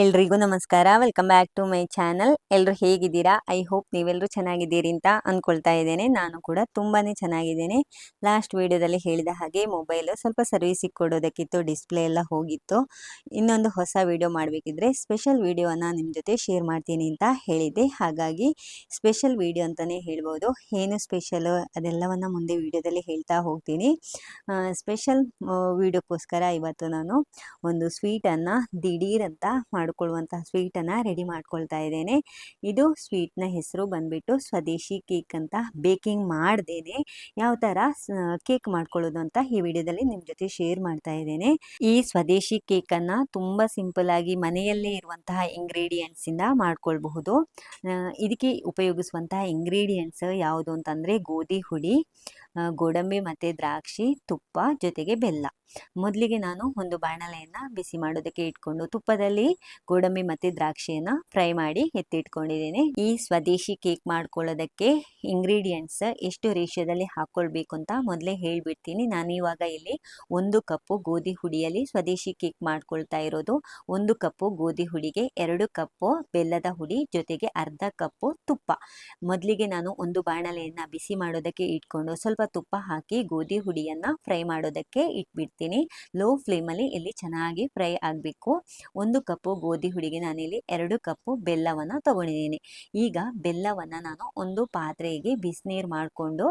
ಎಲ್ರಿಗೂ ನಮಸ್ಕಾರ. Welcome back to my channel ಎಲ್ಲರೂ ಹೇಗಿದ್ದೀರಾ? ಐ ಹೋಪ್ ನೀವೆಲ್ಲರೂ ಚೆನ್ನಾಗಿದ್ದೀರಿ ಅಂತ ಅಂದ್ಕೊಳ್ತಾ ಇದ್ದೇನೆ. ನಾನು ಕೂಡ ತುಂಬಾ ಚೆನ್ನಾಗಿದ್ದೇನೆ. ಲಾಸ್ಟ್ ವಿಡಿಯೋದಲ್ಲಿ ಹೇಳಿದ ಹಾಗೆ ಮೊಬೈಲು ಸ್ವಲ್ಪ ಸರ್ವಿಸಿಗೆ ಕೊಡೋದಕ್ಕಿತ್ತು ಡಿಸ್ಪ್ಲೇ ಎಲ್ಲ ಹೋಗಿತ್ತು. ಇನ್ನೊಂದು ಹೊಸ ವಿಡಿಯೋ ಮಾಡಬೇಕಿದ್ರೆ ಸ್ಪೆಷಲ್ ವಿಡಿಯೋನ ನಿಮ್ಮ ಜೊತೆ ಶೇರ್ ಮಾಡ್ತೀನಿ ಅಂತ ಹೇಳಿದ್ದೆ. ಹಾಗಾಗಿ ಸ್ಪೆಷಲ್ ವಿಡಿಯೋ ಅಂತಲೇ ಹೇಳ್ಬೋದು. ಏನು ಸ್ಪೆಷಲು ಅದೆಲ್ಲವನ್ನು ಮುಂದೆ ವಿಡಿಯೋದಲ್ಲಿ ಹೇಳ್ತಾ ಹೋಗ್ತೀನಿ. ಸ್ಪೆಷಲ್ ವಿಡಿಯೋಕ್ಕೋಸ್ಕರ ಇವತ್ತು ನಾನು ಒಂದು ಸ್ವೀಟನ್ನು ದಿಢೀರ್ ಅಂತ ಮಾಡಿಕೊಳ್ಳುವಂತಹ ಸ್ವೀಟನ್ನು ರೆಡಿ ಮಾಡ್ಕೊಳ್ತಾ ಇದ್ದೇನೆ. ಇದು ಸ್ವೀಟ್ನ ಹೆಸರು ಬಂದುಬಿಟ್ಟು ಸ್ವದೇಶಿ ಕೇಕ್ ಅಂತ ಬೇಕಿಂಗ್ ಮಾಡ್ದೇನೆ. ಯಾವ ಥರ ಕೇಕ್ ಮಾಡ್ಕೊಳ್ಳೋದು ಅಂತ ಈ ವಿಡಿಯೋದಲ್ಲಿ ನಿಮ್ಮ ಜೊತೆ ಶೇರ್ ಮಾಡ್ತಾ ಇದ್ದೇನೆ. ಈ ಸ್ವದೇಶಿ ಕೇಕನ್ನು ತುಂಬ ಸಿಂಪಲ್ ಆಗಿ ಮನೆಯಲ್ಲೇ ಇರುವಂತಹ ಇಂಗ್ರೀಡಿಯೆಂಟ್ಸಿಂದ ಮಾಡ್ಕೊಳ್ಬಹುದು. ಇದಕ್ಕೆ ಉಪಯೋಗಿಸುವಂತಹ ಇಂಗ್ರೀಡಿಯೆಂಟ್ಸ್ ಯಾವುದು ಅಂತಂದರೆ ಗೋಧಿ ಹುಡಿ ಗೋಡಂಬಿ ಮತ್ತು ದ್ರಾಕ್ಷಿ, ತುಪ್ಪ ಜೊತೆಗೆ ಬೆಲ್ಲ. ಮೊದಲಿಗೆ ನಾನು ಒಂದು ಬಾಣಲೆಯನ್ನು ಬಿಸಿ ಮಾಡೋದಕ್ಕೆ ಇಟ್ಕೊಂಡು ತುಪ್ಪದಲ್ಲಿ ಗೋಡಂಬಿ ಮತ್ತು ದ್ರಾಕ್ಷಿಯನ್ನು ಫ್ರೈ ಮಾಡಿ ಎತ್ತಿಟ್ಕೊಂಡಿದ್ದೀನಿ. ಈ ಸ್ವದೇಶಿ ಕೇಕ್ ಮಾಡ್ಕೊಳ್ಳೋದಕ್ಕೆ ಇಂಗ್ರೀಡಿಯೆಂಟ್ಸ್ ಎಷ್ಟು ರೇಷ್ಯದಲ್ಲಿ ಹಾಕ್ಕೊಳ್ಬೇಕು ಅಂತ ಮೊದಲೇ ಹೇಳಿಬಿಡ್ತೀನಿ. ನಾನು ಇವಾಗ ಇಲ್ಲಿ ಒಂದು ಕಪ್ಪು ಗೋಧಿ ಹುಡಿಯಲ್ಲಿ ಸ್ವದೇಶಿ ಕೇಕ್ ಮಾಡ್ಕೊಳ್ತಾ ಇರೋದು. ಒಂದು ಕಪ್ಪು ಗೋಧಿ ಹುಡಿಗೆ ಎರಡು ಕಪ್ಪು ಬೆಲ್ಲದ ಹುಡಿ ಜೊತೆಗೆ ಅರ್ಧ ಕಪ್ಪು ತುಪ್ಪ. ಮೊದಲಿಗೆ ನಾನು ಒಂದು ಬಾಣಲೆಯನ್ನು ಬಿಸಿ ಮಾಡೋದಕ್ಕೆ ಇಟ್ಕೊಂಡು ಸ್ವಲ್ಪ ತುಪ್ಪ ಹಾಕಿ ಗೋಧಿ ಹುಡಿಯನ್ನು ಫ್ರೈ ಮಾಡೋದಕ್ಕೆ ಇಟ್ಬಿಡ್ತೀನಿ. ಲೋ ಫ್ಲೇಮಲ್ಲಿ ಇಲ್ಲಿ ಚೆನ್ನಾಗಿ ಫ್ರೈ ಆಗಬೇಕು. ಒಂದು ಕಪ್ಪು ಗೋಧಿ ಹುಡಿಗೆ ನಾನಿಲ್ಲಿ ಎರಡು ಕಪ್ಪು ಬೆಲ್ಲವನ್ನು ತಗೊಂಡಿದ್ದೀನಿ. ಈಗ ಬೆಲ್ಲವನ್ನು ನಾನು ಒಂದು ಪಾತ್ರೆಗೆ ಬಿಸಿನೀರು ಮಾಡಿಕೊಂಡು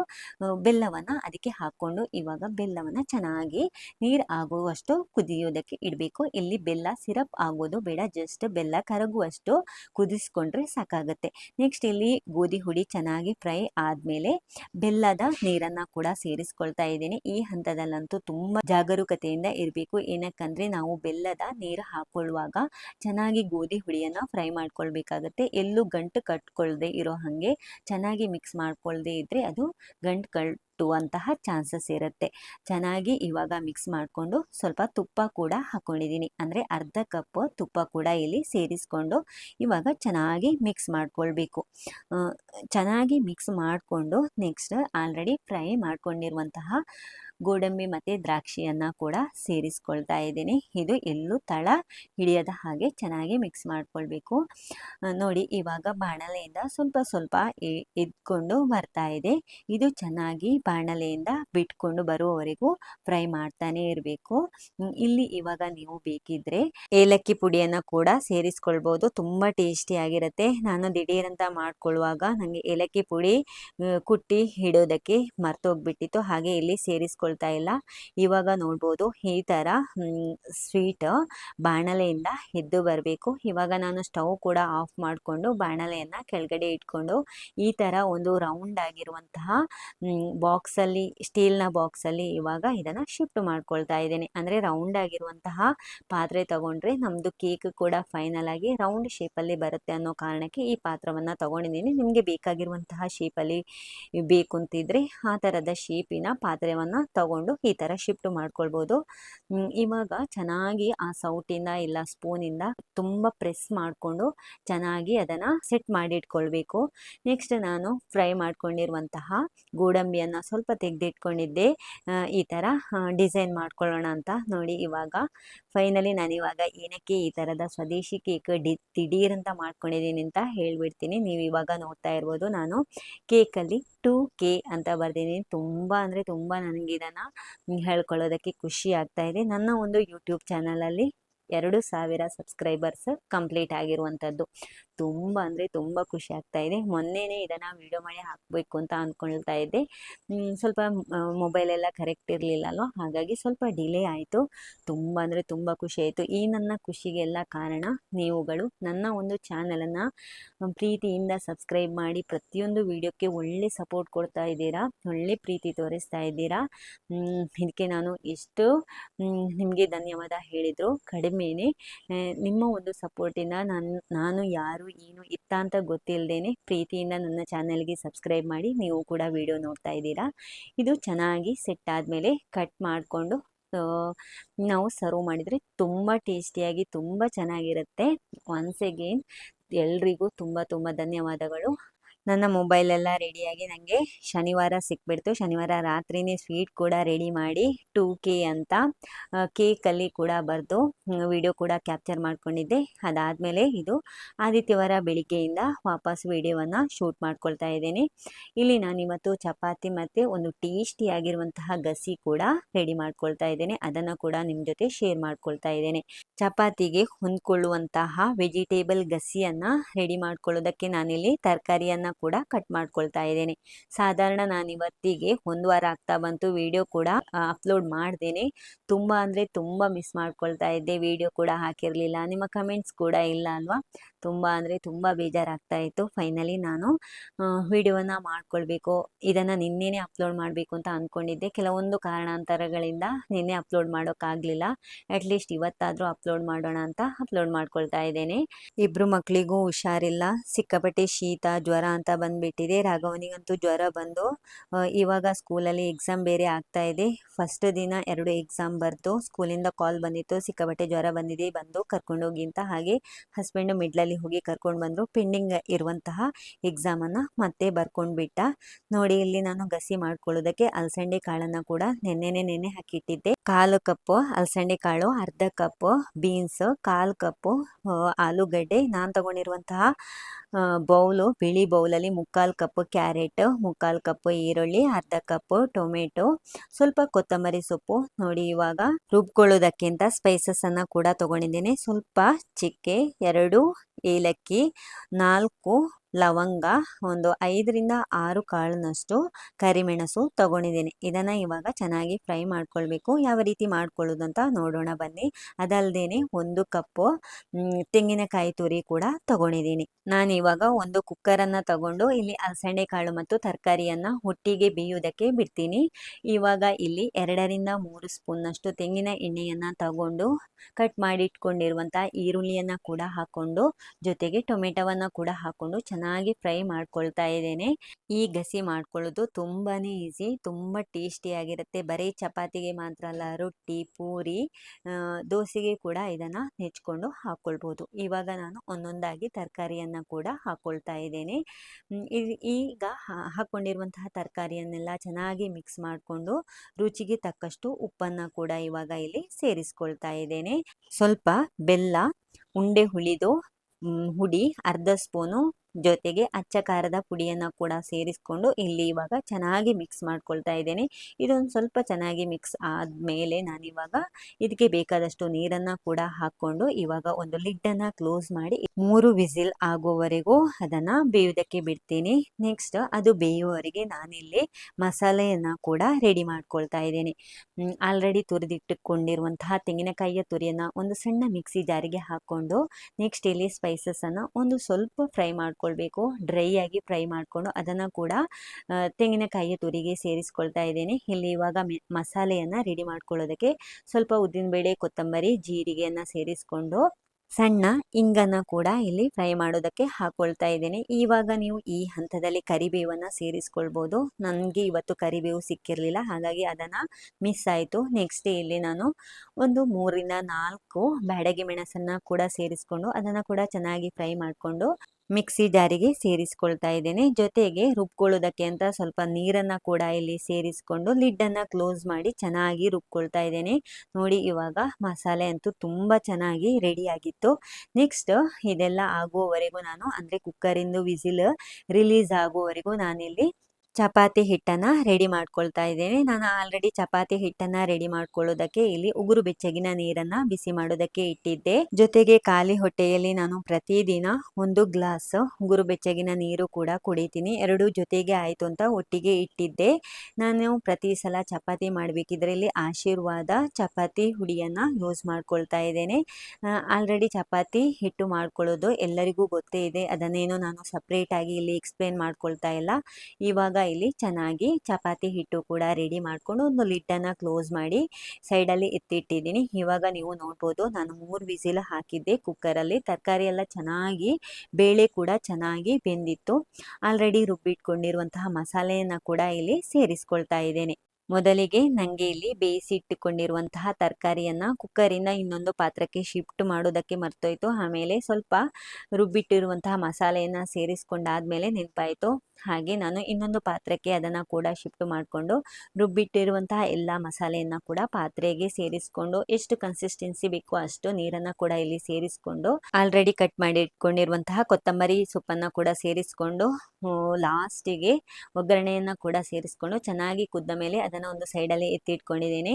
ಬೆಲ್ಲವನ್ನು ಅದಕ್ಕೆ ಹಾಕ್ಕೊಂಡು ಇವಾಗ ಬೆಲ್ಲವನ್ನು ಚೆನ್ನಾಗಿ ನೀರು ಆಗುವಷ್ಟು ಕುದಿಯೋದಕ್ಕೆ ಇಡಬೇಕು. ಇಲ್ಲಿ ಬೆಲ್ಲ ಸಿರಪ್ ಆಗೋದು ಬೇಡ, ಜಸ್ಟ್ ಬೆಲ್ಲ ಕರಗುವಷ್ಟು ಕುದಿಸ್ಕೊಂಡ್ರೆ ಸಾಕಾಗುತ್ತೆ. ನೆಕ್ಸ್ಟ್ ಇಲ್ಲಿ ಗೋಧಿ ಹುಡಿ ಚೆನ್ನಾಗಿ ಫ್ರೈ ಆದಮೇಲೆ ಬೆಲ್ಲದ ನೀರನ್ನು ಕೂಡ ಸೇರಿಸ್ಕೊಳ್ತಾ ಇದ್ದೀನಿ. ಈ ಹಂತದಲ್ಲಂತೂ ತುಂಬ ಜಾಗರೂಕತೆಯಿಂದ ಇರಬೇಕು. ಏನಕ್ಕಂದ್ರೆ ನಾವು ಬೆಲ್ಲದ ನೀರು ಹಾಕೊಳ್ಳುವಾಗ ಚೆನ್ನಾಗಿ ಗೋಧಿ ಹುಳಿಯನ್ನು ಫ್ರೈ ಮಾಡ್ಕೊಳ್ಬೇಕಾಗತ್ತೆ. ಎಲ್ಲೂ ಗಂಟು ಕಟ್ಕೊಳ್ದೆ ಇರೋ ಹಾಗೆ ಚೆನ್ನಾಗಿ ಮಿಕ್ಸ್ ಮಾಡ್ಕೊಳ್ದೆ ಇದ್ದರೆ ಅದು ಗಂಟು ಕಟ್ಟುವಂತಹ ಚಾನ್ಸಸ್ ಇರುತ್ತೆ. ಚೆನ್ನಾಗಿ ಇವಾಗ ಮಿಕ್ಸ್ ಮಾಡಿಕೊಂಡು ಸ್ವಲ್ಪ ತುಪ್ಪ ಕೂಡ ಹಾಕ್ಕೊಂಡಿದ್ದೀನಿ ಅಂದರೆ ಅರ್ಧ ಕಪ್ ತುಪ್ಪ ಕೂಡ ಇಲ್ಲಿ ಸೇರಿಸ್ಕೊಂಡು ಇವಾಗ ಚೆನ್ನಾಗಿ ಮಿಕ್ಸ್ ಮಾಡ್ಕೊಳ್ಬೇಕು. ಚೆನ್ನಾಗಿ ಮಿಕ್ಸ್ ಮಾಡಿಕೊಂಡು ನೆಕ್ಸ್ಟ್ ಆಲ್ರೆಡಿ ಫ್ರೈ ಮಾಡ್ಕೊಂಡಿರುವಂತಹ ಗೋಡಂಬಿ ಮತ್ತು ದ್ರಾಕ್ಷಿಯನ್ನು ಕೂಡ ಸೇರಿಸ್ಕೊಳ್ತಾ ಇದ್ದೀನಿ. ಇದು ಎಲ್ಲೂ ತಳ ಹಿಡಿಯದ ಹಾಗೆ ಚೆನ್ನಾಗಿ ಮಿಕ್ಸ್ ಮಾಡ್ಕೊಳ್ಬೇಕು. ನೋಡಿ ಇವಾಗ ಬಾಣಲೆಯಿಂದ ಸ್ವಲ್ಪ ಸ್ವಲ್ಪ ಎದ್ಕೊಂಡು ಬರ್ತಾ ಇದೆ. ಇದು ಚೆನ್ನಾಗಿ ಬಾಣಲೆಯಿಂದ ಬಿಟ್ಕೊಂಡು ಬರುವವರೆಗೂ ಫ್ರೈ ಮಾಡ್ತಾನೆ ಇರಬೇಕು. ಇಲ್ಲಿ ಇವಾಗ ನೀವು ಬೇಕಿದ್ರೆ ಏಲಕ್ಕಿ ಪುಡಿಯನ್ನು ಕೂಡ ಸೇರಿಸ್ಕೊಳ್ಬೋದು. ತುಂಬ ಟೇಸ್ಟಿಯಾಗಿರುತ್ತೆ ನಾನು ದಿಢೀರಂತ ಮಾಡ್ಕೊಳ್ಳುವಾಗ ನನಗೆ ಏಲಕ್ಕಿ ಪುಡಿ ಕುಟ್ಟಿ ಹಿಡೋದಕ್ಕೆ ಮರ್ತೋಗ್ಬಿಟ್ಟಿತ್ತು. ಹಾಗೆ ಇಲ್ಲಿ ಸೇರಿಸ್ಕೊಳ್ತಾ ಇಲ್ಲ. ಇವಾಗ ನೋಡ್ಬೋದು ಈ ಥರ ಸ್ವೀಟ್ ಬಾಣಲೆಯಿಂದ ಎದ್ದು ಬರಬೇಕು. ಇವಾಗ ನಾನು ಸ್ಟವ್ ಕೂಡ ಆಫ್ ಮಾಡಿಕೊಂಡು ಬಾಣಲೆಯನ್ನು ಕೆಳಗಡೆ ಇಟ್ಕೊಂಡು ಈ ಥರ ಒಂದು ರೌಂಡ್ ಆಗಿರುವಂತಹ ಬಾಕ್ಸಲ್ಲಿ, ಸ್ಟೀಲ್ನ ಬಾಕ್ಸಲ್ಲಿ ಇವಾಗ ಇದನ್ನು ಶಿಫ್ಟ್ ಮಾಡ್ಕೊಳ್ತಾ ಇದ್ದೀನಿ. ಅಂದರೆ ರೌಂಡ್ ಆಗಿರುವಂತಹ ಪಾತ್ರೆ ತಗೊಂಡ್ರೆ ನಮ್ಮದು ಕೇಕ್ ಕೂಡ ಫೈನಲ್ ಆಗಿ ರೌಂಡ್ ಶೇಪಲ್ಲಿ ಬರುತ್ತೆ ಅನ್ನೋ ಕಾರಣಕ್ಕೆ ಈ ಪಾತ್ರವನ್ನು ತಗೊಂಡಿದ್ದೀನಿ. ನಿಮಗೆ ಬೇಕಾಗಿರುವಂತಹ ಶೇಪಲ್ಲಿ ಬೇಕು ಅಂತಿದ್ರೆ ಆ ಥರದ ಶೇಪಿನ ಪಾತ್ರೆಯನ್ನು ತಗೊಂಡು ಈ ಥರ ಶಿಫ್ಟ್ ಮಾಡ್ಕೊಳ್ಬೋದು. ಇವಾಗ ಚೆನ್ನಾಗಿ ಆ ಸೌಟಿಂದ ಇಲ್ಲ ಸ್ಪೂನಿಂದ ತುಂಬ ಪ್ರೆಸ್ ಮಾಡಿಕೊಂಡು ಚೆನ್ನಾಗಿ ಅದನ್ನು ಸೆಟ್ ಮಾಡಿಟ್ಕೊಳ್ಬೇಕು. ನೆಕ್ಸ್ಟ್ ನಾನು ಫ್ರೈ ಮಾಡ್ಕೊಂಡಿರುವಂತಹ ಗೋಡಂಬಿಯನ್ನು ಸ್ವಲ್ಪ ತೆಗೆದಿಟ್ಕೊಂಡಿದ್ದೆ. ಈ ಥರ ಡಿಸೈನ್ ಮಾಡ್ಕೊಳ್ಳೋಣ ಅಂತ ನೋಡಿ ಇವಾಗ. ಫೈನಲಿ ನಾನು ಇವಾಗ ಏನಕ್ಕೆ ಈ ಥರದ ಸ್ವದೇಶಿ ಕೇಕ್ ಡಿ ಅಂತ ಮಾಡ್ಕೊಂಡಿದ್ದೀನಿ ಅಂತ ಹೇಳ್ಬಿಡ್ತೀನಿ. ನೀವು ಇವಾಗ ನೋಡ್ತಾ ಇರ್ಬೋದು ನಾನು ಕೇಕಲ್ಲಿ ಟು ಕೆ ಅಂತ ಬರ್ದಿದ್ದೀನಿ ತುಂಬ ಅಂದರೆ ತುಂಬ ನನಗೆ ಇದನ್ನು ಹೇಳ್ಕೊಳ್ಳೋದಕ್ಕೆ ಖುಷಿ ಆಗ್ತಾ ಇದೆ. ನನ್ನ ಒಂದು ಯೂಟ್ಯೂಬ್ ಚಾನಲಲ್ಲಿ ಎರಡು ಸಾವಿರ ಸಬ್ಸ್ಕ್ರೈಬರ್ಸ್ ಕಂಪ್ಲೀಟ್ ಆಗಿರುವಂಥದ್ದು. ತುಂಬ ಅಂದರೆ ತುಂಬ ಖುಷಿ ಆಗ್ತಾ ಇದೆ. ಮೊನ್ನೆನೇ ಇದನ್ನು ವಿಡಿಯೋ ಮಾಡಿ ಹಾಕಬೇಕು ಅಂತ ಅಂದ್ಕೊಳ್ತಾ ಇದ್ದೆ. ಸ್ವಲ್ಪ ಮೊಬೈಲೆಲ್ಲ ಕರೆಕ್ಟ್ ಇರಲಿಲ್ಲ ಅಲ್ವಾ ಹಾಗಾಗಿ ಸ್ವಲ್ಪ ಡಿಲೇ ಆಯಿತು. ತುಂಬ ಅಂದರೆ ತುಂಬ ಖುಷಿ ಆಯಿತು. ಈ ನನ್ನ ಖುಷಿಗೆಲ್ಲ ಕಾರಣ ನೀವುಗಳು ನನ್ನ ಒಂದು ಚಾನಲನ್ನು ಪ್ರೀತಿಯಿಂದ ಸಬ್ಸ್ಕ್ರೈಬ್ ಮಾಡಿ ಪ್ರತಿಯೊಂದು ವಿಡಿಯೋಕ್ಕೆ ಒಳ್ಳೆ ಸಪೋರ್ಟ್ ಕೊಡ್ತಾ ಇದ್ದೀರಾ? ಒಳ್ಳೆ ಪ್ರೀತಿ ತೋರಿಸ್ತಾ ಇದ್ದೀರಾ? ಇದಕ್ಕೆ ನಾನು ಎಷ್ಟು ನಿಮಗೆ ಧನ್ಯವಾದ ಹೇಳಿದರು. ಕಡಿಮೆನೇ ಆ, ನಿಮ್ಮ ಒಂದು ಸಪೋರ್ಟಿಂದ ನಾನು ನಾನು ಯಾರು ಏನು ಇತ್ತ ಅಂತ ಗೊತ್ತಿಲ್ಲದೇನೆ ಪ್ರೀತಿಯಿಂದ ನನ್ನ ಚಾನಲ್ಗೆ ಸಬ್ಸ್ಕ್ರೈಬ್ ಮಾಡಿ ನೀವು ಕೂಡ ವಿಡಿಯೋ ನೋಡ್ತಾ ಇದ್ದೀರಾ. ಇದು ಚೆನ್ನಾಗಿ ಸೆಟ್ ಆದಮೇಲೆ ಕಟ್ ಮಾಡಿಕೊಂಡು ನಾವು ಸರ್ವ್ ಮಾಡಿದರೆ ತುಂಬ ಟೇಸ್ಟಿಯಾಗಿ ತುಂಬ ಚೆನ್ನಾಗಿರುತ್ತೆ. ಒನ್ಸ್ ಎಗೇನ್ ಎಲ್ರಿಗೂ ತುಂಬ ತುಂಬ ಧನ್ಯವಾದಗಳು. ನನ್ನ ಮೊಬೈಲೆಲ್ಲ ರೆಡಿಯಾಗಿ ನನಗೆ ಶನಿವಾರ ಸಿಕ್ಬಿಡ್ತು. ಶನಿವಾರ ರಾತ್ರಿನೇ ಸ್ವೀಟ್ ಕೂಡ ರೆಡಿ ಮಾಡಿ ಟೂ ಕೆ ಅಂತ ಕೇಕಲ್ಲಿ ಕೂಡ ಬರೆದು ವಿಡಿಯೋ ಕೂಡ ಕ್ಯಾಪ್ಚರ್ ಮಾಡ್ಕೊಂಡಿದ್ದೆ. ಅದಾದಮೇಲೆ ಇದು ಆದಿತ್ಯವಾರ ಬೆಳಿಗ್ಗೆಯಿಂದ ವಾಪಸ್ ವಿಡಿಯೋವನ್ನು ಶೂಟ್ ಮಾಡ್ಕೊಳ್ತಾ ಇದ್ದೇನೆ. ಇಲ್ಲಿ ನಾನು ಇವತ್ತು ಚಪಾತಿ ಮತ್ತು ಒಂದು ಟೇಸ್ಟಿಯಾಗಿರುವಂತಹ ಗಸಿ ಕೂಡ ರೆಡಿ ಮಾಡ್ಕೊಳ್ತಾ ಇದ್ದೇನೆ. ಅದನ್ನು ಕೂಡ ನಿಮ್ಮ ಜೊತೆ ಶೇರ್ ಮಾಡ್ಕೊಳ್ತಾ ಇದ್ದೇನೆ. ಚಪಾತಿಗೆ ಹೊಂದ್ಕೊಳ್ಳುವಂತಹ ವೆಜಿಟೇಬಲ್ ಗಸಿಯನ್ನು ರೆಡಿ ಮಾಡ್ಕೊಳ್ಳೋದಕ್ಕೆ ನಾನಿಲ್ಲಿ ತರಕಾರಿಯನ್ನು ಕೂಡ ಕಟ್ ಮಾಡ್ಕೊಳ್ತಾ ಇದ್ದೇನೆ. ಸಾಧಾರಣ ನಾನು ಇವತ್ತಿಗೆ ಒಂದು ವಾರ ಆಗ್ತಾ ಬಂತು ವಿಡಿಯೋ ಕೂಡ ಅಪ್ಲೋಡ್ ಮಾಡ್ದೇನೆ. ತುಂಬ ಅಂದರೆ ತುಂಬ ಮಿಸ್ ಮಾಡ್ಕೊಳ್ತಾ ಇದ್ದೆ ವಿಡಿಯೋ ಕೂಡ ಹಾಕಿರಲಿಲ್ಲ. ನಿಮ್ಮ ಕಮೆಂಟ್ಸ್ ಕೂಡ ಇಲ್ಲ ಅಲ್ವಾ? ತುಂಬ ಅಂದರೆ ತುಂಬ ಬೇಜಾರಾಗ್ತಾ ಇತ್ತು ಫೈನಲಿ ನಾನು ವಿಡಿಯೋನ ಮಾಡ್ಕೊಳ್ಬೇಕು, ಇದನ್ನು ನಿನ್ನೆನೇ ಅಪ್ಲೋಡ್ ಮಾಡಬೇಕು ಅಂತ ಅಂದ್ಕೊಂಡಿದ್ದೆ ಕೆಲವೊಂದು ಕಾರಣಾಂತರಗಳಿಂದ ನಿನ್ನೆ ಅಪ್ಲೋಡ್ ಮಾಡೋಕ್ಕಾಗಲಿಲ್ಲ. ಅಟ್ಲೀಸ್ಟ್ ಇವತ್ತಾದರೂ ಅಪ್ಲೋಡ್ ಮಾಡೋಣ ಅಂತ ಅಪ್ಲೋಡ್ ಮಾಡ್ಕೊಳ್ತಾ ಇದ್ದೇನೆ. ಇಬ್ಬರು ಮಕ್ಕಳಿಗೂ ಹುಷಾರಿಲ್ಲ, ಸಿಕ್ಕಾಪಟ್ಟೆ ಶೀತ, ಜ್ವರ ಅಂತ ಬಂದುಬಿಟ್ಟಿದೆ. ರಾಘವನಿಗಂತೂ ಜ್ವರ ಬಂದು ಇವಾಗ ಸ್ಕೂಲಲ್ಲಿ ಎಕ್ಸಾಮ್ ಬೇರೆ ಆಗ್ತಾ ಇದೆ. ಫಸ್ಟ್ ದಿನ ಎರಡು ಎಕ್ಸಾಮ್ ಬರ್ತು ಸ್ಕೂಲಿಂದ ಕಾಲ್ ಬಂದಿತ್ತು, ಸಿಕ್ಕಾಪಟ್ಟೆ ಜ್ವರ ಬಂದಿದೆ, ಬಂದು ಕರ್ಕೊಂಡೋಗಿ ಅಂತ ಹಾಗೆ ಹಸ್ಬೆಂಡು ಮಿಡ್ಲಲ್ಲಿ ಹೋಗಿ ಕರ್ಕೊಂಡು ಬಂದರು. ಪೆಂಡಿಂಗ್ ಇರುವಂತಹ ಎಕ್ಸಾಮನ್ನು ಮತ್ತೆ ಬರ್ಕೊಂಡು ಬಿಟ್ಟ. ನೋಡಿ, ಇಲ್ಲಿ ನಾನು ಗಸಿ ಮಾಡ್ಕೊಳ್ಳೋದಕ್ಕೆ ಅಲಸಂಡೆ ಕಾಳನ್ನು ಕೂಡ ನೆನ್ನೆನೆ ನೆನೆ ಹಾಕಿಟ್ಟಿದ್ದೆ. ಕಾಲು ಕಪ್ಪು ಅಲಸಂಡೆ ಕಾಳು, ಅರ್ಧ ಕಪ್ಪು ಬೀನ್ಸ್ ಕಾಲು ಕಪ್ಪು ಆಲೂಗಡ್ಡೆ. ನಾನು ತಗೊಂಡಿರುವಂತಹ ಬೌಲು, ಬಿಳಿ ಬೌಲಲ್ಲಿ ಮುಕ್ಕಾಲು ಕಪ್ಪು ಕ್ಯಾರೆಟ್, ಮುಕ್ಕಾಲು ಕಪ್ಪು ಈರುಳ್ಳಿ, ಅರ್ಧ ಕಪ್ಪು ಟೊಮೆಟೊ, ಸ್ವಲ್ಪ ಕೊತ್ತಂಬರಿ ಸೊಪ್ಪು. ನೋಡಿ, ಇವಾಗ ರುಬ್ಕೊಳ್ಳೋದಕ್ಕಿಂತ ಸ್ಪೈಸಸ್ ಅನ್ನ ಕೂಡ ತಗೊಂಡಿದ್ದೇನೆ. ಸ್ವಲ್ಪ ಚಿಕ್ಕೆ, ಎರಡು ಏಲಕ್ಕಿ ನಾಲ್ಕು ಲವಂಗ ಒಂದು ಐದರಿಂದ ಆರು ಕಾಳಿನಷ್ಟು ಕರಿಮೆಣಸು ತಗೊಂಡಿದ್ದೀನಿ. ಇದನ್ನು ಇವಾಗ ಚೆನ್ನಾಗಿ ಫ್ರೈ ಮಾಡ್ಕೊಳ್ಬೇಕು. ಯಾವ ರೀತಿ ಮಾಡ್ಕೊಳ್ಳೋದು ಅಂತ ನೋಡೋಣ ಬನ್ನಿ. ಅದಲ್ಲದೆ ಒಂದು ಕಪ್ಪು ತೆಂಗಿನಕಾಯಿ ತುರಿ ಕೂಡ ತಗೊಂಡಿದ್ದೀನಿ. ನಾನು ಇವಾಗ ಒಂದು ಕುಕ್ಕರನ್ನು ತಗೊಂಡು ಇಲ್ಲಿ ಅಲಸಂಡೆ ಕಾಳು ಮತ್ತು ತರಕಾರಿಯನ್ನು ಹುಟ್ಟಿಗೆ ಬೇಯುವುದಕ್ಕೆ ಬಿಡ್ತೀನಿ. ಇವಾಗ ಇಲ್ಲಿ ಎರಡರಿಂದ ಮೂರು ಸ್ಪೂನ್ನಷ್ಟು ತೆಂಗಿನ ಎಣ್ಣೆಯನ್ನು ತಗೊಂಡು ಕಟ್ ಮಾಡಿ ಇಟ್ಕೊಂಡಿರುವಂಥ ಈರುಳ್ಳಿಯನ್ನು ಕೂಡ ಹಾಕ್ಕೊಂಡು ಜೊತೆಗೆ ಟೊಮೆಟೊವನ್ನು ಕೂಡ ಹಾಕ್ಕೊಂಡು ಫ್ರೈ ಮಾಡ್ಕೊಳ್ತಾ ಇದ್ದೇನೆ. ಈ ಗಸಿ ಮಾಡ್ಕೊಳ್ಳೋದು ತುಂಬಾ ಈಸಿ, ತುಂಬ ಟೇಸ್ಟಿಯಾಗಿರುತ್ತೆ ಬರೀ ಚಪಾತಿಗೆ ಮಾತ್ರ ಅಲ್ಲ, ರೊಟ್ಟಿ, ಪೂರಿ ದೋಸೆಗೆ ಕೂಡ ಇದನ್ನು ನೆಚ್ಕೊಂಡು ಹಾಕ್ಕೊಳ್ಬೋದು ಇವಾಗ ನಾನು ಒಂದೊಂದಾಗಿ ತರಕಾರಿಯನ್ನು ಕೂಡ ಹಾಕ್ಕೊಳ್ತಾ ಇದ್ದೇನೆ. ಈಗ ಹಾಕ್ಕೊಂಡಿರುವಂತಹ ತರಕಾರಿಯನ್ನೆಲ್ಲ ಚೆನ್ನಾಗಿ ಮಿಕ್ಸ್ ಮಾಡಿಕೊಂಡು ರುಚಿಗೆ ತಕ್ಕಷ್ಟು ಉಪ್ಪನ್ನು ಕೂಡ ಇವಾಗ ಇಲ್ಲಿ ಸೇರಿಸ್ಕೊಳ್ತಾ ಇದ್ದೇನೆ. ಸ್ವಲ್ಪ ಬೆಲ್ಲ, ಉಂಡೆ ಹುಳಿದು ಹುಡಿ, ಅರ್ಧ ಸ್ಪೂನು ಜೊತೆಗೆ ಅಚ್ಚ ಖಾರದ ಪುಡಿಯನ್ನು ಕೂಡ ಸೇರಿಸ್ಕೊಂಡು ಇಲ್ಲಿ ಇವಾಗ ಚೆನ್ನಾಗಿ ಮಿಕ್ಸ್ ಮಾಡ್ಕೊಳ್ತಾ ಇದ್ದೇನೆ. ಇದೊಂದು ಸ್ವಲ್ಪ ಚೆನ್ನಾಗಿ ಮಿಕ್ಸ್ ಆದಮೇಲೆ ನಾನಿವಾಗ ಇದಕ್ಕೆ ಬೇಕಾದಷ್ಟು ನೀರನ್ನು ಕೂಡ ಹಾಕ್ಕೊಂಡು ಇವಾಗ ಒಂದು ಲಿಡ್ಡನ್ನು ಕ್ಲೋಸ್ ಮಾಡಿ ಮೂರು ವಿಸಿಲ್ ಆಗುವವರೆಗೂ ಅದನ್ನು ಬೇಯುವುದಕ್ಕೆ ಬಿಡ್ತೀನಿ. ನೆಕ್ಸ್ಟ್ ಅದು ಬೇಯುವವರೆಗೆ ನಾನಿಲ್ಲಿ ಮಸಾಲೆಯನ್ನು ಕೂಡ ರೆಡಿ ಮಾಡ್ಕೊಳ್ತಾ ಇದ್ದೇನೆ. ಆಲ್ರೆಡಿ ತುರಿದಿಟ್ಟುಕೊಂಡಿರುವಂತಹ ತೆಂಗಿನಕಾಯಿಯ ತುರಿಯನ್ನು ಒಂದು ಸಣ್ಣ ಮಿಕ್ಸಿ ಜಾರಿಗೆ ಹಾಕ್ಕೊಂಡು ನೆಕ್ಸ್ಟ್ ಇಲ್ಲಿ ಸ್ಪೈಸಸನ್ನು ಒಂದು ಸ್ವಲ್ಪ ಫ್ರೈ ಮಾಡ್ಕೊಂಡು ಮಾಡ್ಕೊಳ್ಬೇಕು. ಡ್ರೈ ಆಗಿ ಫ್ರೈ ಮಾಡಿಕೊಂಡು ಅದನ್ನು ಕೂಡ ತೆಂಗಿನಕಾಯಿಯ ತುರಿಗೆ ಸೇರಿಸ್ಕೊಳ್ತಾ ಇದ್ದೇನೆ. ಇಲ್ಲಿ ಇವಾಗ ಮಸಾಲೆಯನ್ನು ರೆಡಿ ಮಾಡ್ಕೊಳ್ಳೋದಕ್ಕೆ ಸ್ವಲ್ಪ ಉದ್ದಿನಬೇಳೆ ಕೊತ್ತಂಬರಿ, ಜೀರಿಗೆಯನ್ನು ಸೇರಿಸ್ಕೊಂಡು ಸಣ್ಣ ಇಂಗನ್ನ ಕೂಡ ಇಲ್ಲಿ ಫ್ರೈ ಮಾಡೋದಕ್ಕೆ ಹಾಕೊಳ್ತಾ ಇದ್ದೇನೆ. ಇವಾಗ ನೀವು ಈ ಹಂತದಲ್ಲಿ ಕರಿಬೇವನ್ನು ಸೇರಿಸ್ಕೊಳ್ಬೋದು. ನನಗೆ ಇವತ್ತು ಕರಿಬೇವು ಸಿಕ್ಕಿರಲಿಲ್ಲ, ಹಾಗಾಗಿ ಅದನ್ನು ಮಿಸ್ ಆಯಿತು. ನೆಕ್ಸ್ಟ್ ಇಲ್ಲಿ ನಾನು ಒಂದು ಮೂರಿಂದ ನಾಲ್ಕು ಬ್ಯಾಡಗಿ ಮೆಣಸನ್ನು ಕೂಡ ಸೇರಿಸ್ಕೊಂಡು ಅದನ್ನು ಕೂಡ ಚೆನ್ನಾಗಿ ಫ್ರೈ ಮಾಡಿಕೊಂಡು ಮಿಕ್ಸಿ ಜಾರಿಗೆ ಸೇರಿಸ್ಕೊಳ್ತಾ ಇದ್ದೇನೆ. ಜೊತೆಗೆ ರುಬ್ಕೊಳ್ಳೋದಕ್ಕೆ ಅಂತ ಸ್ವಲ್ಪ ನೀರನ್ನು ಕೂಡ ಇಲ್ಲಿ ಸೇರಿಸ್ಕೊಂಡು ಲಿಡ್ಡನ್ನು ಕ್ಲೋಸ್ ಮಾಡಿ ಚೆನ್ನಾಗಿ ರುಬ್ಕೊಳ್ತಾ ಇದ್ದೇನೆ. ನೋಡಿ ಇವಾಗ ಮಸಾಲೆ ಅಂತೂ ತುಂಬ ಚೆನ್ನಾಗಿ ರೆಡಿ ಆಗಿತ್ತು. ನೆಕ್ಸ್ಟ್ ಇದೆಲ್ಲ ಆಗುವವರೆಗೂ ನಾನು ಅಂದರೆ ಕುಕ್ಕರಿಂದು ವಿಸಿಲ್ ರಿಲೀಸ್ ಆಗುವವರೆಗೂ ನಾನಿಲ್ಲಿ ಚಪಾತಿ ಹಿಟ್ಟನ್ನು ರೆಡಿ ಮಾಡ್ಕೊಳ್ತಾ ಇದ್ದೇನೆ ನಾನು ಆಲ್ರೆಡಿ ಚಪಾತಿ ಹಿಟ್ಟನ್ನು ರೆಡಿ ಮಾಡ್ಕೊಳ್ಳೋದಕ್ಕೆ ಇಲ್ಲಿ ಉಗುರು ಬೆಚ್ಚಗಿನ ನೀರನ್ನು ಬಿಸಿ ಮಾಡೋದಕ್ಕೆ ಇಟ್ಟಿದ್ದೆ. ಜೊತೆಗೆ ಖಾಲಿ ಹೊಟ್ಟೆಯಲ್ಲಿ ನಾನು ಪ್ರತಿದಿನ ಒಂದು ಗ್ಲಾಸ್ ಉಗುರು ಬೆಚ್ಚಗಿನ ನೀರು ಕೂಡ ಕುಡಿತೀನಿ. ಎರಡು ಜೊತೆಗೆ ಆಯಿತು ಅಂತ ಒಟ್ಟಿಗೆ ಇಟ್ಟಿದ್ದೆ. ನಾನು ಪ್ರತಿ ಸಲ ಚಪಾತಿ ಮಾಡಬೇಕಿದ್ರೆ ಇಲ್ಲಿ ಆಶೀರ್ವಾದ ಚಪಾತಿ ಹುಡಿಯನ್ನು ಯೂಸ್ ಮಾಡ್ಕೊಳ್ತಾ ಇದ್ದೇನೆ. ಆಲ್ರೆಡಿ ಚಪಾತಿ ಹಿಟ್ಟು ಮಾಡ್ಕೊಳ್ಳೋದು ಎಲ್ಲರಿಗೂ ಗೊತ್ತೇ ಇದೆ. ಅದನ್ನೇನು ನಾನು ಸಪ್ರೇಟಾಗಿ ಇಲ್ಲಿ ಎಕ್ಸ್ಪ್ಲೇನ್ ಮಾಡ್ಕೊಳ್ತಾ ಇಲ್ಲ. ಇವಾಗ ಇಲ್ಲಿ ಚೆನ್ನಾಗಿ ಚಪಾತಿ ಹಿಟ್ಟು ಕೂಡ ರೆಡಿ ಮಾಡಿಕೊಂಡು ಒಂದು ಲಿಡ್ಡನ್ನು ಕ್ಲೋಸ್ ಮಾಡಿ ಸೈಡಲ್ಲಿ ಎತ್ತಿಟ್ಟಿದ್ದೀನಿ. ಇವಾಗ ನೀವು ನೋಡ್ಬೋದು ನಾನು ಮೂರು ವಿಸಿಲ್ ಹಾಕಿದ್ದೆ ಕುಕ್ಕರಲ್ಲಿ ತರಕಾರಿ ಎಲ್ಲ ಚೆನ್ನಾಗಿ, ಬೇಳೆ ಕೂಡ ಚೆನ್ನಾಗಿ ಬೆಂದಿತ್ತು. ಆಲ್ರೆಡಿ ರುಬ್ಬಿಟ್ಕೊಂಡಿರುವಂತಹ ಮಸಾಲೆಯನ್ನು ಕೂಡ ಇಲ್ಲಿ ಸೇರಿಸ್ಕೊಳ್ತಾ ಇದ್ದೇನೆ. ಮೊದಲಿಗೆ ನನಗೆ ಇಲ್ಲಿ ಬೇಯಿಸಿ ಇಟ್ಟುಕೊಂಡಿರುವಂತಹ ತರಕಾರಿಯನ್ನು ಕುಕ್ಕರಿಂದ ಇನ್ನೊಂದು ಪಾತ್ರಕ್ಕೆ ಶಿಫ್ಟ್ ಮಾಡೋದಕ್ಕೆ ಮರ್ತೋಯ್ತು. ಆಮೇಲೆ ಸ್ವಲ್ಪ ರುಬ್ಬಿಟ್ಟಿರುವಂತಹ ಮಸಾಲೆಯನ್ನು ಸೇರಿಸ್ಕೊಂಡಾದಮೇಲೆ ನೆನಪಾಯಿತು. ಹಾಗೆ ನಾನು ಇನ್ನೊಂದು ಪಾತ್ರಕ್ಕೆ ಅದನ್ನು ಕೂಡ ಶಿಫ್ಟ್ ಮಾಡಿಕೊಂಡು ರುಬ್ಬಿಟ್ಟಿರುವಂತಹ ಎಲ್ಲ ಮಸಾಲೆಯನ್ನು ಕೂಡ ಪಾತ್ರೆಗೆ ಸೇರಿಸ್ಕೊಂಡು ಎಷ್ಟು ಕನ್ಸಿಸ್ಟೆನ್ಸಿ ಬೇಕೋ ಅಷ್ಟು ನೀರನ್ನು ಕೂಡ ಇಲ್ಲಿ ಸೇರಿಸ್ಕೊಂಡು ಆಲ್ರೆಡಿ ಕಟ್ ಮಾಡಿ ಇಟ್ಕೊಂಡಿರುವಂತಹ ಕೊತ್ತಂಬರಿ ಸೊಪ್ಪನ್ನು ಕೂಡ ಸೇರಿಸ್ಕೊಂಡು ಲಾಸ್ಟಿಗೆ ಒಗ್ಗರಣೆಯನ್ನು ಕೂಡ ಸೇರಿಸ್ಕೊಂಡು ಚೆನ್ನಾಗಿ ಕುದ್ದ ಮೇಲೆ ಅದನ್ನು ಒಂದು ಸೈಡಲ್ಲಿ ಎತ್ತಿಟ್ಕೊಂಡಿದ್ದೀನಿ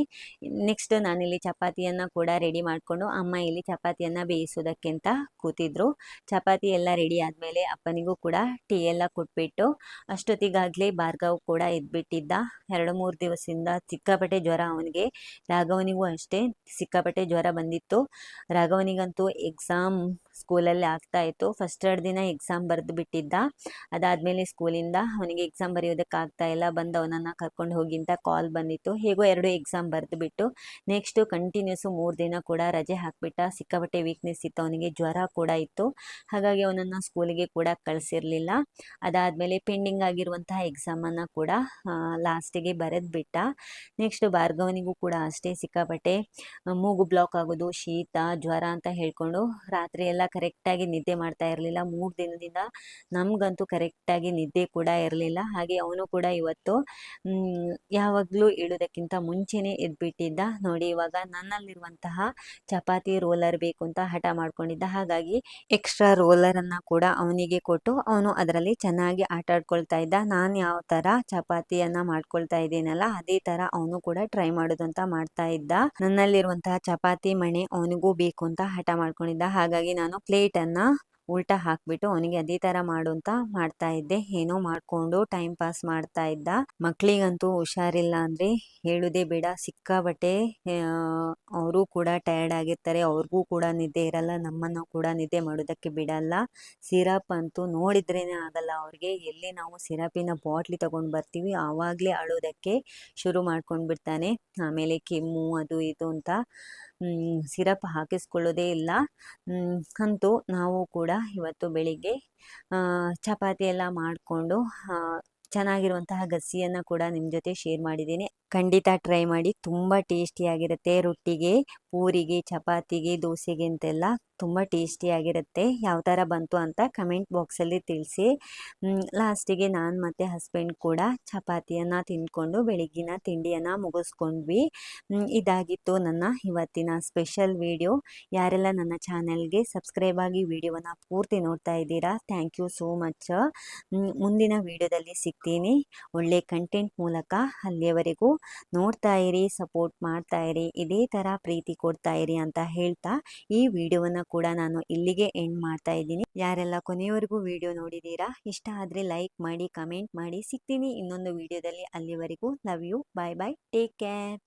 ನೆಕ್ಸ್ಟ್ ನಾನಿಲ್ಲಿ ಚಪಾತಿಯನ್ನು ಕೂಡ ರೆಡಿ ಮಾಡಿಕೊಂಡು ಅಮ್ಮ ಇಲ್ಲಿ ಚಪಾತಿಯನ್ನು ಬೇಯಿಸೋದಕ್ಕಿಂತ ಕೂತಿದ್ರು. ಚಪಾತಿ ಎಲ್ಲ ರೆಡಿ ಆದಮೇಲೆ ಅಪ್ಪನಿಗೂ ಕೂಡ ಟೀ ಎಲ್ಲ ಕೊಟ್ಬಿಟ್ಟು ಅಷ್ಟೊತ್ತಿಗಾಗಲೇ ಭಾರ್ಗವ್ ಕೂಡ ಎದ್ಬಿಟ್ಟಿದ್ದ. ಎರಡು ಮೂರು ದಿವಸದಿಂದ ಸಿಕ್ಕಾಪಟ್ಟೆ ಜ್ವರ ಅವನಿಗೆ. ರಾಘವನಿಗೂ ಅಷ್ಟೇ ಸಿಕ್ಕಾಪಟ್ಟೆ ಜ್ವರ ಬಂದಿತ್ತು. ರಾಘವನಿಗಂತೂ ಎಕ್ಸಾಮ್ ಸ್ಕೂಲಲ್ಲಿ ಆಗ್ತಾ ಇತ್ತು. ಫಸ್ಟ್ ಎರಡು ದಿನ ಎಕ್ಸಾಮ್ ಬರೆದು ಬಿಟ್ಟಿದ್ದ. ಅದಾದಮೇಲೆ ಸ್ಕೂಲಿಂದ ಅವನಿಗೆ ಎಕ್ಸಾಮ್ ಬರೆಯೋದಕ್ಕಾಗ್ತಾ ಇಲ್ಲ. ಬಂದು ಅವನನ್ನು ಕರ್ಕೊಂಡು ಹೋಗಿ ಅಂತ ಕಾಲ್ ಬಂದಿತ್ತು. ಹೇಗೋ ಎರಡು ಎಕ್ಸಾಮ್ ಬರೆದು ಬಿಟ್ಟು ನೆಕ್ಸ್ಟು ಕಂಟಿನ್ಯೂಸು ಮೂರು ದಿನ ಕೂಡ ರಜೆ ಹಾಕಿಬಿಟ್ಟ. ಸಿಕ್ಕಾಪಟ್ಟೆ ವೀಕ್ನೆಸ್ ಇತ್ತು. ಅವನಿಗೆ ಜ್ವರ ಕೂಡ ಇತ್ತು. ಹಾಗಾಗಿ ಅವನನ್ನು ಸ್ಕೂಲಿಗೆ ಕೂಡ ಕಳಿಸಿರಲಿಲ್ಲ. ಅದಾದಮೇಲೆ ಪೆಂಡಿಂಗ್ ಆಗಿರುವಂತಹ ಎಕ್ಸಾಮನ್ನು ಕೂಡ ಲಾಸ್ಟಿಗೆ ಬರೆದು ಬಿಟ್ಟ. ನೆಕ್ಸ್ಟ್ ಭಾರ್ಗವನಿಗೂ ಕೂಡ ಅಷ್ಟೇ ಸಿಕ್ಕಾಪಟ್ಟೆ. ಮೂಗು ಬ್ಲಾಕ್ ಆಗೋದು, ಶೀತ, ಜ್ವರ ಅಂತ ಹೇಳ್ಕೊಂಡು ರಾತ್ರಿ ಎಲ್ಲ ಕರೆಕ್ಟಾಗಿ ನಿದ್ದೆ ಮಾಡ್ತಾ ಇರಲಿಲ್ಲ. ಮೂರು ದಿನದಿಂದ ನಮಗಂತೂ ಕರೆಕ್ಟಾಗಿ ನಿದ್ದೆ ಕೂಡ ಇರಲಿಲ್ಲ. ಹಾಗೆ ಅವನು ಕೂಡ ಇವತ್ತು ಯಾವಾಗಲೂ ಇಡೋದಕ್ಕಿಂತ ಮುಂಚೆನೇ ಎದ್ಬಿಟ್ಟಿದ್ದ. ನೋಡಿ ಇವಾಗ ನನ್ನಲ್ಲಿರುವಂತಹ ಚಪಾತಿ ರೋಲರ್ ಬೇಕು ಅಂತ ಹಠ ಮಾಡ್ಕೊಂಡಿದ್ದ. ಹಾಗಾಗಿ ಎಕ್ಸ್ಟ್ರಾ ರೋಲರನ್ನು ಕೂಡ ಅವನಿಗೆ ಕೊಟ್ಟು ಅವನು ಅದರಲ್ಲಿ ಚೆನ್ನಾಗಿ ಆಟ ಆಡ್ಕೊಳ್ತಾ ಇದ್ದ. ನಾನು ಯಾವ ಥರ ಚಪಾತಿಯನ್ನು ಮಾಡ್ಕೊಳ್ತಾ ಇದ್ದೀನಲ್ಲ, ಅದೇ ಥರ ಅವನು ಕೂಡ ಟ್ರೈ ಮಾಡೋದು ಅಂತ ಮಾಡ್ತಾ ಇದ್ದ. ನನ್ನಲ್ಲಿರುವಂತಹ ಚಪಾತಿ ಮಣೆ ಅವನಿಗೂ ಬೇಕು ಅಂತ ಹಠ ಮಾಡ್ಕೊಂಡಿದ್ದ. ಹಾಗಾಗಿ ನಾನು ಪ್ಲೇಟನ್ನು ಉಲ್ಟಾ ಹಾಕ್ಬಿಟ್ಟು ಅವನಿಗೆ ಅದೇ ತರ ಮಾಡು ಅಂತ ಮಾಡ್ತಾ ಇದ್ದೆ. ಏನೋ ಮಾಡ್ಕೊಂಡು ಟೈಮ್ ಪಾಸ್ ಮಾಡ್ತಾ ಇದ್ದ. ಮಕ್ಳಿಗಂತೂ ಹುಷಾರಿಲ್ಲ ಅಂದ್ರೆ ಹೇಳುದೇ ಬೇಡ. ಸಿಕ್ಕಾಬಟ್ಟೆ ಅವರು ಕೂಡ ಟಯರ್ಡ್ ಆಗಿರ್ತಾರೆ. ಅವ್ರಿಗೂ ಕೂಡ ನಿದ್ದೆ ಇರಲ್ಲ. ನಮ್ಮನ್ನು ಕೂಡ ನಿದ್ದೆ ಮಾಡೋದಕ್ಕೆ ಬಿಡಲ್ಲ. ಸಿರಪ್ ಅಂತೂ ನೋಡಿದ್ರೇನೆ ಆಗಲ್ಲ ಅವ್ರಿಗೆ. ಎಲ್ಲಿ ನಾವು ಸಿರಪಿನ ಬಾಟ್ಲಿ ತಗೊಂಡು ಬರ್ತೀವಿ, ಆವಾಗಲೇ ಅಳೋದಕ್ಕೆ ಶುರು ಮಾಡ್ಕೊಂಡು ಬಿಡ್ತಾನೆ ಆಮೇಲೆ ಕೆಮ್ಮು, ಅದು ಇದು ಅಂತ ಸಿರಪ್ ಹಾಕಿಸ್ಕೊಳ್ಳೋದೇ ಇಲ್ಲ. ಅಂತೂ ನಾವು ಕೂಡ ಇವತ್ತು ಬೆಳಿಗ್ಗೆ ಚಪಾತಿ ಎಲ್ಲ ಮಾಡಿಕೊಂಡು ಚೆನ್ನಾಗಿರುವಂತಹ ಗಸಿಯನ್ನು ಕೂಡ ನಿಮ್ಮ ಜೊತೆ ಶೇರ್ ಮಾಡಿದ್ದೀನಿ. ಖಂಡಿತ ಟ್ರೈ ಮಾಡಿ. ತುಂಬ ಟೇಸ್ಟಿಯಾಗಿರುತ್ತೆ. ರೊಟ್ಟಿಗೆ, ಪೂರಿಗೆ, ಚಪಾತಿಗೆ, ದೋಸೆಗೆ ಅಂತೆಲ್ಲ ತುಂಬ ಟೇಸ್ಟಿಯಾಗಿರುತ್ತೆ. ಯಾವ ಥರ ಬಂತು ಅಂತ ಕಮೆಂಟ್ ಬಾಕ್ಸಲ್ಲಿ ತಿಳಿಸಿ. ಲಾಸ್ಟಿಗೆ ನಾನು ಮತ್ತು ಹಸ್ಬೆಂಡ್ ಕೂಡ ಚಪಾತಿಯನ್ನು ತಿಂದ್ಕೊಂಡು ಬೆಳಗ್ಗಿನ ತಿಂಡಿಯನ್ನು ಮುಗಿಸ್ಕೊಂಡ್ವಿ. ಇದಾಗಿತ್ತು ನನ್ನ ಇವತ್ತಿನ ಸ್ಪೆಷಲ್ ವಿಡಿಯೋ. ಯಾರೆಲ್ಲ ನನ್ನ ಚಾನೆಲ್ಗೆ ಸಬ್ಸ್ಕ್ರೈಬ್ ಆಗಿ ವಿಡಿಯೋವನ್ನು ಪೂರ್ತಿ ನೋಡ್ತಾ ಇದ್ದೀರಾ, ಥ್ಯಾಂಕ್ ಯು ಸೋ ಮಚ್. ಮುಂದಿನ ವಿಡಿಯೋದಲ್ಲಿ ಸಿಗ್ತೀನಿ. ಒಳ್ಳೆ ಕಂಟೆಂಟ್ ಮೂಲಕ ಅಲ್ಲಿಯವರೆಗೂ ನೋಡ್ತಾ ಇರಿ, ಸಪೋರ್ಟ್ ಮಾಡ್ತಾ ಇರಿ, ಇದೇ ಥರ ಪ್ರೀತಿ ಕೊಡ್ತಾ ಇರಿ ಅಂತ ಹೇಳ್ತಾ ಈ ವಿಡಿಯೋವನ್ನು ಕೂಡ ನಾನು ಇಲ್ಲಿಗೆ ಎಂಡ್ ಮಾಡ್ತಾ ಇದ್ದೀನಿ. ಯಾರೆಲ್ಲ ಕೊನೆಯವರೆಗೂ ವಿಡಿಯೋ ನೋಡಿದ್ದೀರಾ, ಇಷ್ಟ ಆದರೆ ಲೈಕ್ ಮಾಡಿ, ಕಮೆಂಟ್ ಮಾಡಿ. ಸಿಗ್ತೀನಿ ಇನ್ನೊಂದು ವಿಡಿಯೋದಲ್ಲಿ ಅಲ್ಲಿವರೆಗೂ. Love you, bye bye, take care.